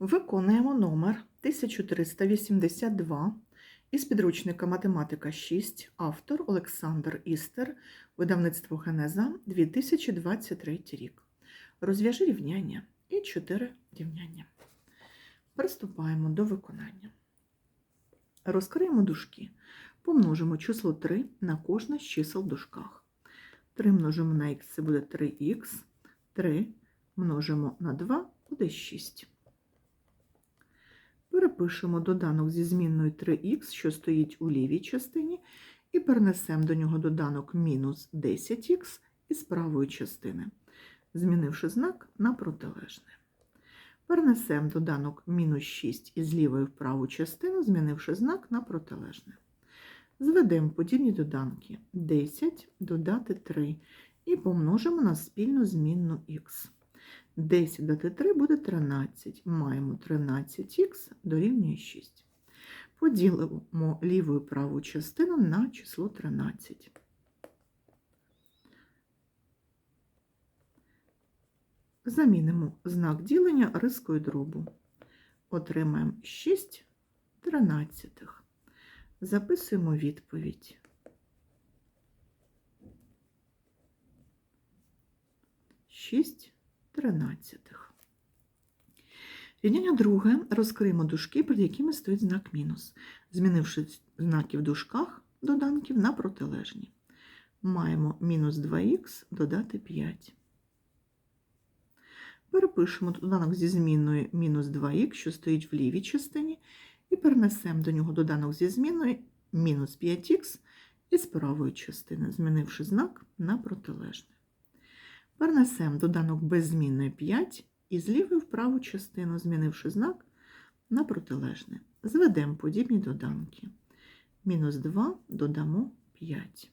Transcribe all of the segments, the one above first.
Виконуємо номер 1382 із підручника Математика 6, автор Олександр Істер, видавництво Генеза 2023 рік. Розв'яжи рівняння і 4 рівняння. Приступаємо до виконання. Розкриємо дужки. Помножимо число 3 на кожне з чисел в дужках. 3 множимо на х, це буде 3х. 3 множимо на 2 буде 6. Перепишемо доданок зі змінною 3х, що стоїть у лівій частині, і перенесемо до нього доданок мінус 10х із правої частини, змінивши знак на протилежне. Перенесемо доданок мінус 6 із лівої в праву частину, змінивши знак на протилежне. Зведемо подібні доданки 10 додати 3 і помножимо на спільну змінну х. 10 додати 3 буде 13. Маємо 13х дорівнює 6. Поділимо ліву і праву частину на число 13. Замінимо знак ділення рискою дробу. Отримаємо 6 тринадцятих. Записуємо відповідь. Шість тринадцятих. Рівняння друге розкриємо дужки, перед якими стоїть знак мінус, змінивши знаки в дужках доданків на протилежні. Маємо мінус 2х додати 5. Перепишемо доданок зі змінною мінус 2х, що стоїть в лівій частині, і перенесемо до нього доданок зі зміною мінус 5х із правої частини, змінивши знак на протилежне. Перенесемо доданок без змінної 5 і з в праву частину, змінивши знак на протилежне. Зведемо подібні доданки. Мінус 2 додамо 5.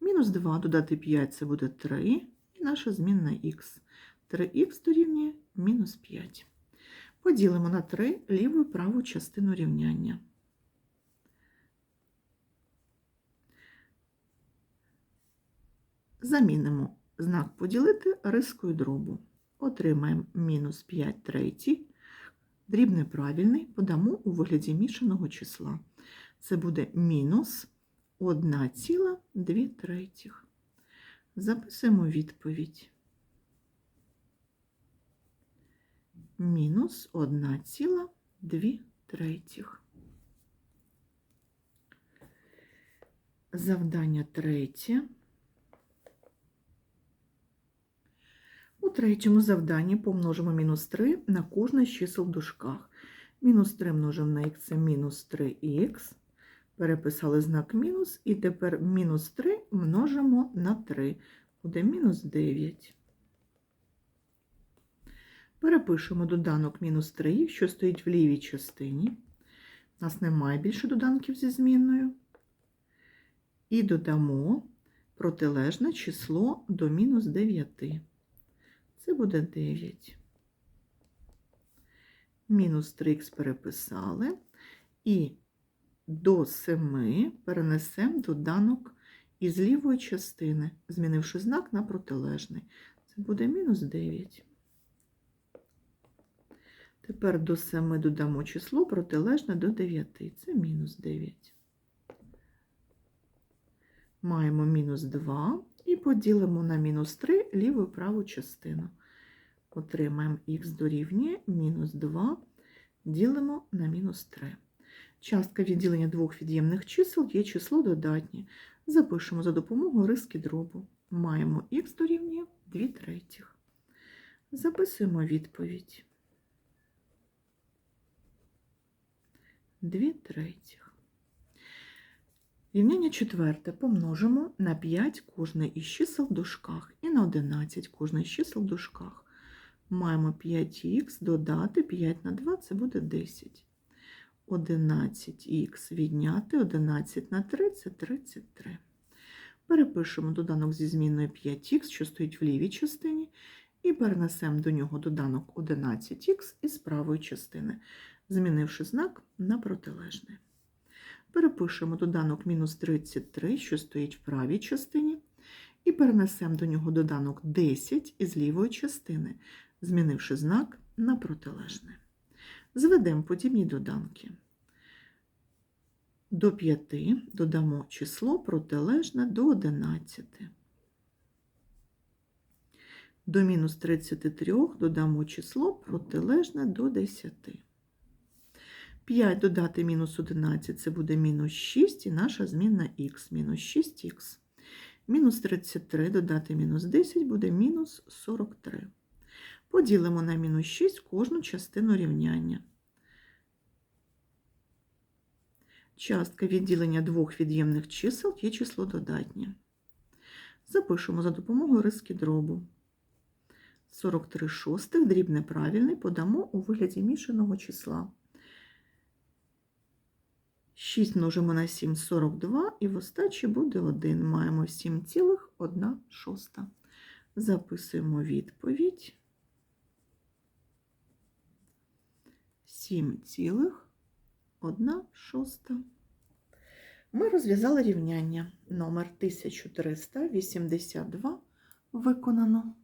Мінус 2 додати 5 це буде 3, і наша змінна х. 3х дорівнює мінус 5. Поділимо на 3 ліву і праву частину рівняння. Замінимо знак поділити рискою дробу. Отримаємо мінус 5 третій. Дріб неправильний подамо у вигляді мішаного числа. Це буде мінус 1,2 третіх. Записуємо відповідь. Мінус 1,2 третіх. Завдання третє. У третьому завданні помножимо мінус 3 на кожне з чисел в дужках. Мінус 3 множимо на х це мінус 3х. Переписали знак мінус, і тепер мінус 3 множимо на 3. Буде мінус 9. Перепишемо доданок мінус 3, що стоїть в лівій частині. У нас немає більше доданків зі змінною. І додамо протилежне число до мінус 9. Це буде 9. Мінус 3х переписали. І до 7 перенесемо доданок із лівої частини, змінивши знак на протилежний. Це буде мінус 9. Тепер до 7 додамо число протилежне до 9. Це мінус 9. Маємо мінус 2 і поділимо на мінус 3 ліву і праву частину. Отримаємо х дорівнює мінус 2, ділимо на мінус 3. Частка відділення двох від'ємних чисел є число додатнє. Запишемо за допомогою риски дробу. Маємо х дорівнює 2 третіх. Записуємо відповідь. 2 третіх. Рівняння четверте помножимо на 5 кожне із чисел в дужках і на 11 кожне із чисел в дужках. Маємо 5х додати 5 на 2 це буде 10. 11х відняти 11 на 3 це 33. Перепишемо доданок зі зміною 5х, що стоїть в лівій частині, і перенесемо до нього доданок 11х із правої частини, змінивши знак на протилежний. Перепишемо доданок мінус 33, що стоїть в правій частині, і перенесемо до нього доданок 10 із лівої частини, змінивши знак на протилежне. Зведемо подібні доданки. До 5 додамо число протилежне до 11. До мінус 33 додамо число протилежне до 10. 5 додати мінус 11 це буде мінус 6 і наша змінна х, мінус 6х. Мінус 33 додати мінус 10 буде мінус 43. Поділимо на мінус 6 кожну частину рівняння. Частка відділення двох від'ємних чисел є число додатнє. Запишемо за допомогою риски дробу. 43 шостих, дріб неправильний, подамо у вигляді мішаного числа. 6 множимо на 7 – 42, і в остачі буде 1. Маємо 7,1 шоста. Записуємо відповідь. 7,1 шоста. Ми розв'язали рівняння номер 1382 виконано.